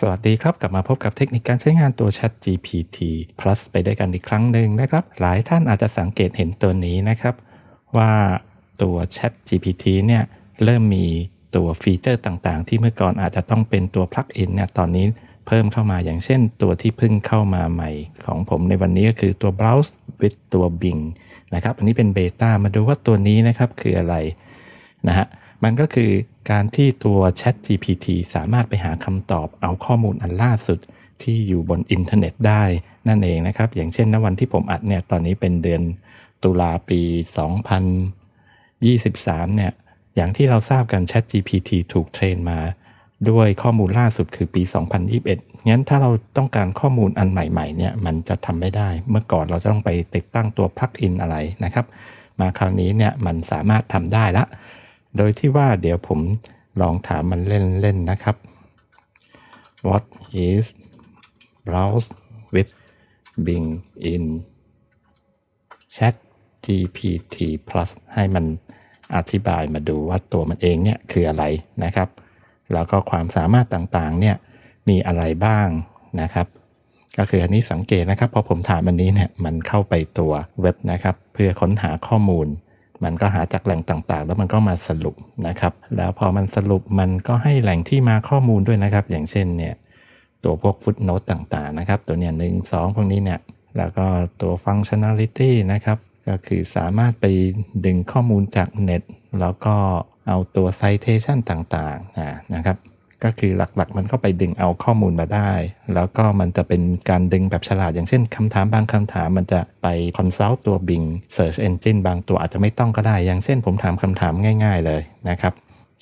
สวัสดีครับ กลับมาพบกับเทคนิคการใช้งานตัว Chat GPT Plus ไปได้วยกันอีกครั้งหนึ่งนะครับ หลายท่านอาจจะสังเกตเห็นตัวนี้นะครับ ว่าตัว Chat GPT เนี่ยเริ่มมีตัวฟีเจอร์ต่างๆ ที่เมื่อก่อนอาจจะต้องเป็นตัว plug-in เนี่ยตอนนี้เพิ่มเข้ามาอย่างเช่นตัวที่เพิ่งเข้ามาใหม่ของผมในวันนี้ก็คือตัว browse with ตัว Bing นะครับ อันนี้เป็นเบต้ามาดูว่าตัวนี้นะครับคืออะไรนะฮะ มันก็คือการที่ตัว Chat GPT สามารถไปหาคำตอบเอาข้อมูลอันล่าสุดที่อยู่บนอินเทอร์เน็ตได้นั่นเองนะครับ อย่างเช่นณวันที่ผมอัดเนี่ยตอนนี้เป็นเดือนตุลาปี 2023 เนี่ยอย่างที่เราทราบกัน Chat GPT ถูกเทรนมา ด้วยข้อมูลล่าสุดคือปี 2021 งั้นถ้าเราต้องการข้อมูลอันใหม่ๆเนี่ยมันจะทำไม่ได้ เมื่อก่อนเราจะต้องไปติดตั้งตัว plug-in อะไรนะครับ มาคราวนี้เนี่ยมันสามารถทำได้ละ โดยที่ว่าเดี๋ยวผมลองถามมันเล่นๆนะครับ What is browse with Bing in Chat GPT Plus ให้มันอธิบายมาดูว่าตัวมันเองเนี่ยคืออะไรนะครับ แล้วก็ความสามารถต่างๆเนี่ยมีอะไรบ้างนะครับ ก็คืออันนี้สังเกตนะครับพอผมถามอันนี้เนี่ยมันเข้าไปตัวเว็บนะครับ เพื่อค้นหาข้อมูล มันก็หาจากแหล่งต่างๆ แล้วมันก็มาสรุปนะครับ แล้วพอมันสรุปมันก็ให้แหล่งที่มาข้อมูลด้วยนะครับ อย่างเช่นเนี่ยตัวพวกฟุตโนตต่างๆนะครับ ตัวเนี่ยหนึ่งสองพวกนี้เนี่ยแล้วก็ตัวฟังชั n a l i t y นะครับ ก็คือสามารถไปดึงข้อมูลจากเน็ตแล้วก็เอาตัว citation ต่างๆนะครับ ก็คือหลักๆ มันก็ไปดึงเอาข้อมูลมาได้ แล้วก็มันจะเป็นการดึงแบบฉลาด อย่างเช่นคำถามบางคำถามมันจะไป consult ตัว Bing Search Engine บางตัวอาจจะไม่ต้องก็ได้ อย่างเช่นผมถามคำถามง่าย ๆ เลยนะครับ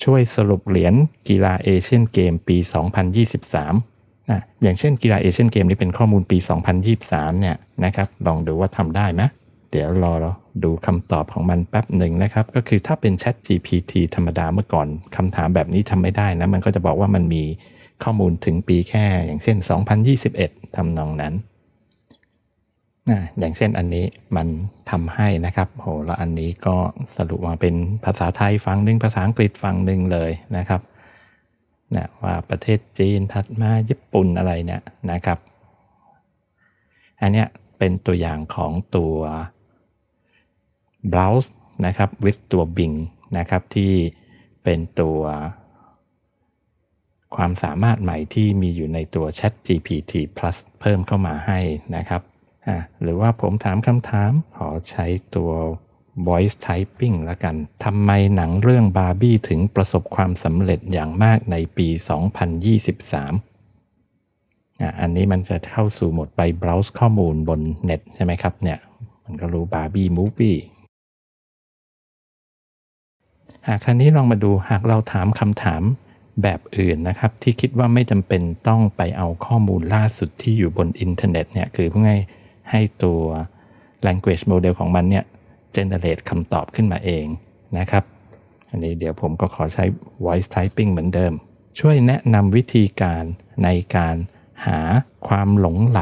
ช่วยสรุปเหรียญกีฬาเอเชียนเกมปี 2023นะอย่างเช่นกีฬาเอเชียนเกมนี้เป็นข้อมูลปี 2023 เนี่ยนะครับ ลองดูว่าทำได้ไหม เดี๋ยวรอเราดูคำตอบของมันแป๊บหนึ่งนะครับ ก็คือถ้าเป็น Chat GPT ธรรมดาเมื่อก่อนคำถามแบบนี้ทำไม่ได้นะ มันก็จะบอกว่ามันมีข้อมูลถึงปีแค่ อย่างเช่น 2021ทำนองนั้นนะอย่างเช่นอันนี้มันทำให้นะครับโหแล้วอันนี้ก็สรุปมาเป็นภาษาไทยฝั่งหนึ่งภาษาอังกฤษฝั่งหนึ่งเลยนะครับนะว่าประเทศจีนถัดมาญี่ปุ่นอะไรเนี่ยนะครับ อันเนี้ยเป็นตัวอย่างของตัว browse นะครับ with ตัว Bing นะครับที่เป็นตัวความสามารถใหม่ที่มีอยู่ในตัว Chat GPT Plus เพิ่มเข้ามาให้นะครับหรือว่าผมถามคำถามขอใช้ตัว voice typing ละกัน ทำไมหนังเรื่องบาร์บี้ถึงประสบความสำเร็จอย่างมากในปี 2023อะอันนี้มันจะเข้าสู่โหมดไป browse ข้อมูลบนเน็ตใช่ไหมครับเนี่ย มันก็รู้บาร์บี้มูฟวี่ หากครั้นี้ลองมาดูหากเราถามคำถามแบบอื่นนะครับ ที่คิดว่าไม่จำเป็นต้องไปเอาข้อมูลล่าสุดที่อยู่บนอินเทอร์เน็ตเนี่ยคือเพื่อให้ให้ตัว language model ของมันเนี่ย generate คำตอบขึ้นมาเองนะครับ อันนี้เดี๋ยวผมก็ขอใช้ voice typing เหมือนเดิม ช่วยแนะนำวิธีการในการหาความหลงไหล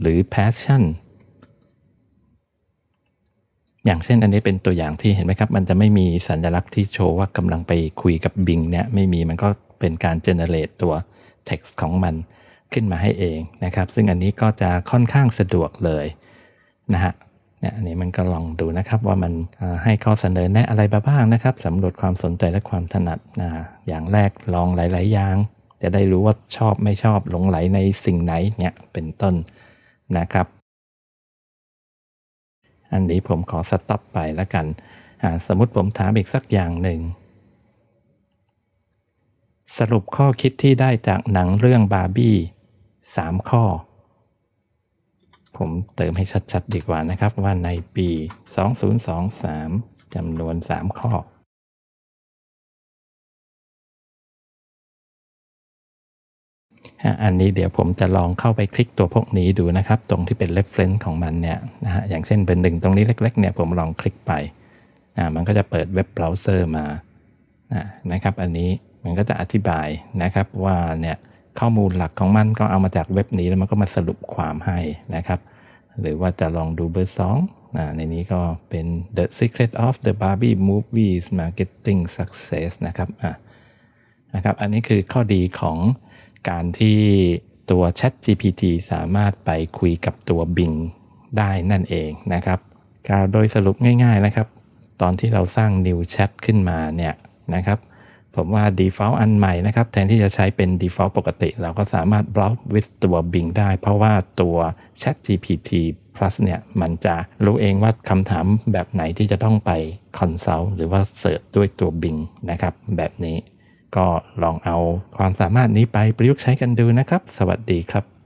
หรือ passion อย่างเช่นอันนี้เป็นตัวอย่างที่เห็นไหมครับ มันจะไม่มีสัญลักษณ์ที่โชว์ว่ากำลังไปคุยกับ Bing เนี่ยไม่มีมันก็เป็นการ generate ตัว text ของมันขึ้นมาให้เองนะครับ ซึ่งอันนี้ก็จะค่อนข้างสะดวกเลยนะฮะเนี่ยอันนี้มันก็ลองดูนะครับว่ามันให้ข้อเสนอแนะอะไรบ้างนะครับสำรวจความสนใจและความถนัดนะอย่างแรกลองหลาย ๆ อย่าง จะได้รู้ว่าชอบไม่ชอบหลงไหลในสิ่งไหนเนี่ยเป็นต้นนะครับ อันนี้ผมขอสต็อปไปแล้วกัน สมมติผมถามอีกสักอย่างหนึ่ง สรุปข้อคิดที่ได้จากหนังเรื่องบาร์บี้3ข้อ ผมเติมให้ชัดๆดีกว่านะครับว่าในปี 2023จำนวน 3 ข้อ อันนี้เดี๋ยวผมจะลองเข้าไปคลิกตัวพวกนี้ดูนะครับ ตรงที่เป็น reference ของมันเนี่ยนะฮะอย่างเช่นเป็นหนึ่งตรงนี้เล็กๆเนี่ยผมลองคลิกไปอ่ามันก็จะเปิดเว็บเบราว์เซอร์มานะนะครับ อันนี้มันก็จะอธิบายนะครับว่าเนี่ยข้อมูลหลักของมันก็เอามาจากเว็บนี้แล้วมันก็มาสรุปความให้นะครับ หรือว่าจะลองดูเบอร์สองในนี้ก็เป็น The Secret of the Barbie Movies Marketing Success นะครับอะนะครับ อันนี้คือข้อดีของ การที่ตัว Chat GPT สามารถไปคุยกับตัว Bing ได้นั่นเองนะครับกล่าวโดยสรุปง่ายๆนะครับ ตอนที่เราสร้าง New Chat ขึ้นมาเนี่ยนะครับผมว่า default อันใหม่นะครับ แทนที่จะใช้เป็น default ปกติ เราก็สามารถ browse with ตัว Bing ได้ เพราะว่าตัว Chat GPT Plus เนี่ยมันจะรู้เองว่าคำถามแบบไหนที่จะต้องไป consult หรือว่า search ด้วยตัว Bing นะครับ แบบนี้ ก็ลองเอาความสามารถนี้ไปประยุกต์ใช้กันดูนะครับ สวัสดีครับ